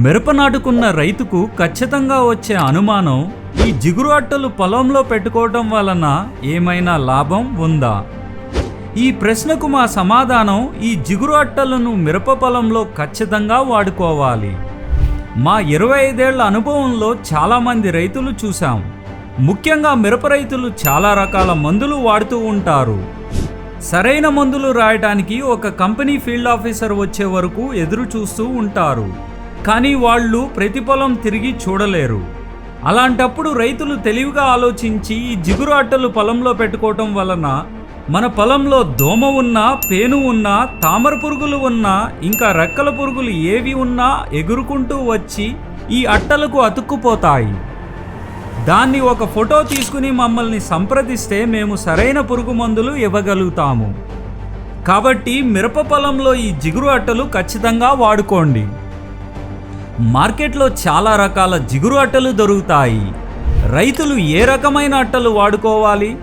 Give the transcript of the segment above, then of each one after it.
మిరప నాటుకున్న రైతుకు ఖచ్చితంగా వచ్చే అనుమానం ఈ జిగురు అట్టలు పొలంలో పెట్టుకోవటం వలన ఏమైనా లాభం ఉందా? ఈ ప్రశ్నకు మా సమాధానం ఈ జిగురు అట్టలను మిరప పొలంలో ఖచ్చితంగా వాడుకోవాలి. మా ఇరవై ఐదేళ్ళ అనుభవంలో చాలామంది రైతులు చూశాం. ముఖ్యంగా మిరప రైతులు చాలా రకాల మందులు వాడుతూ ఉంటారు. సరైన మందులు రాయడానికి ఒక కంపెనీ ఫీల్డ్ ఆఫీసర్ వచ్చే వరకు ఎదురు చూస్తూ ఉంటారు. కానీ వాళ్ళు ప్రతిఫలం తిరిగి చూడలేరు. అలాంటప్పుడు రైతులు తెలివిగా ఆలోచించి ఈ జిగురు అట్టలు పొలంలో పెట్టుకోవటం వలన మన పొలంలో దోమ ఉన్నా పేను ఉన్నా తామర పురుగులు ఉన్నా ఇంకా రెక్కల పురుగులు ఏవి ఉన్నా ఎగురుకుంటూ వచ్చి ఈ అట్టలకు అతుక్కుపోతాయి. దాన్ని ఒక ఫోటో తీసుకుని మమ్మల్ని సంప్రదిస్తే మేము సరైన పురుగు మందులు ఇవ్వగలుగుతాము. కాబట్టి మిరప పొలంలో ఈ జిగురు అట్టలు ఖచ్చితంగా వాడుకోండి. మార్కెట్లో చాలా రకాల జిగురు అట్టలు దొరుకుతాయి. రైతులు ఏ రకమైన అట్టలు వాడుకోవాలి?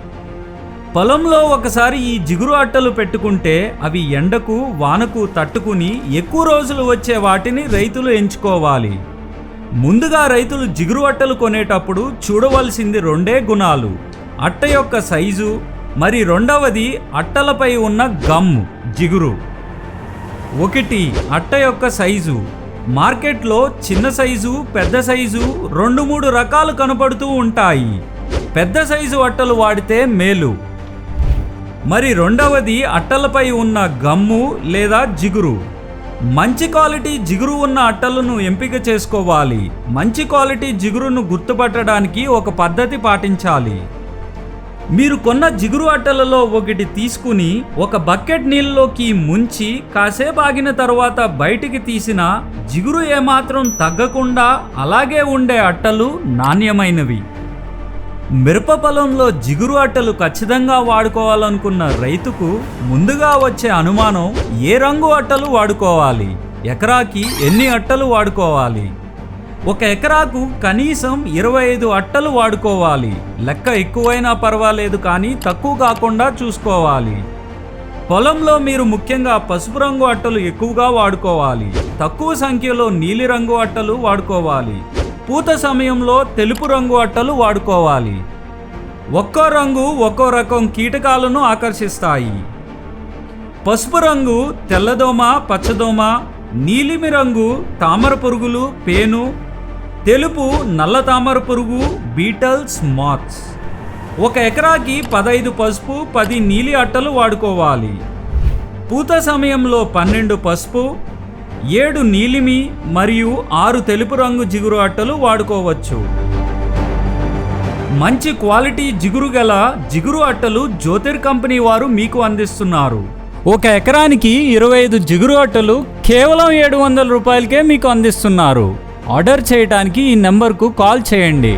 పొలంలో ఒకసారి ఈ జిగురు అట్టలు పెట్టుకుంటే అవి ఎండకు వానకు తట్టుకుని ఎక్కువ రోజులు వచ్చే వాటిని రైతులు ఎంచుకోవాలి. ముందుగా రైతులు జిగురు అట్టలు కొనేటప్పుడు చూడవలసింది రెండే గుణాలు. అట్ట యొక్క సైజు మరి రెండవది అట్టలపై ఉన్న గమ్ జిగురు. ఒకటి అట్ట యొక్క సైజు. మార్కెట్లో చిన్న సైజు పెద్ద సైజు రెండు మూడు రకాలు కనపడుతూ ఉంటాయి. పెద్ద సైజు అట్టలు వాడితే మేలు. మరి రెండవది అట్టలపై ఉన్న గమ్ము లేదా జిగురు. మంచి క్వాలిటీ జిగురు ఉన్న అట్టలను ఎంపిక చేసుకోవాలి. మంచి క్వాలిటీ జిగురును గుర్తుపట్టడానికి ఒక పద్ధతి పాటించాలి. మీరు కొన్న జిగురు అట్టలలో ఒకటి తీసుకుని ఒక బకెట్ నీళ్ళలోకి ముంచి కాసేపు ఆగిన తర్వాత బయటికి తీసిన జిగురు ఏమాత్రం తగ్గకుండా అలాగే ఉండే అట్టలు నాణ్యమైనవి. మిరప పొలంలో జిగురు అట్టలు ఖచ్చితంగా వాడుకోవాలనుకున్న రైతుకు ముందుగా వచ్చే అనుమానం ఏ రంగు అట్టలు వాడుకోవాలి? ఎకరాకి ఎన్ని అట్టలు వాడుకోవాలి? ఒక ఎకరాకు కనీసం ఇరవై ఐదు అట్టలు వాడుకోవాలి. లెక్క ఎక్కువైనా పర్వాలేదు కానీ తక్కువ కాకుండా చూసుకోవాలి. పొలంలో మీరు ముఖ్యంగా పసుపు రంగు అట్టలు ఎక్కువగా వాడుకోవాలి. తక్కువ సంఖ్యలో నీలిరంగు అట్టలు వాడుకోవాలి. పూత సమయంలో తెలుపు రంగు అట్టలు వాడుకోవాలి. ఒక్కో రంగు ఒక్కో రకం కీటకాలను ఆకర్షిస్తాయి. పసుపు రంగు తెల్లదోమ పచ్చదోమ నీలిమి రంగు తామర పురుగులు పేను తెలుపు నల్ల తామర పురుగు బీటల్స్ మాత్స్. ఒక ఎకరాకి పదైదు పసుపు పది నీలి అట్టలు వాడుకోవాలి. పూత సమయంలో పన్నెండు పసుపు ఏడు నీలిమి మరియు ఆరు తెలుపు రంగు జిగురు అట్టలు వాడుకోవచ్చు. మంచి క్వాలిటీ జిగురు గల జిగురు అట్టలు జ్యోతిర్ కంపెనీ వారు మీకు అందిస్తున్నారు. ఒక ఎకరానికి ఇరవై ఐదు జిగురు అట్టలు కేవలం ఏడు వందల రూపాయలకే మీకు అందిస్తున్నారు. ఆర్డర్ చేయడానికి ఈ నెంబర్కు కాల్ చేయండి.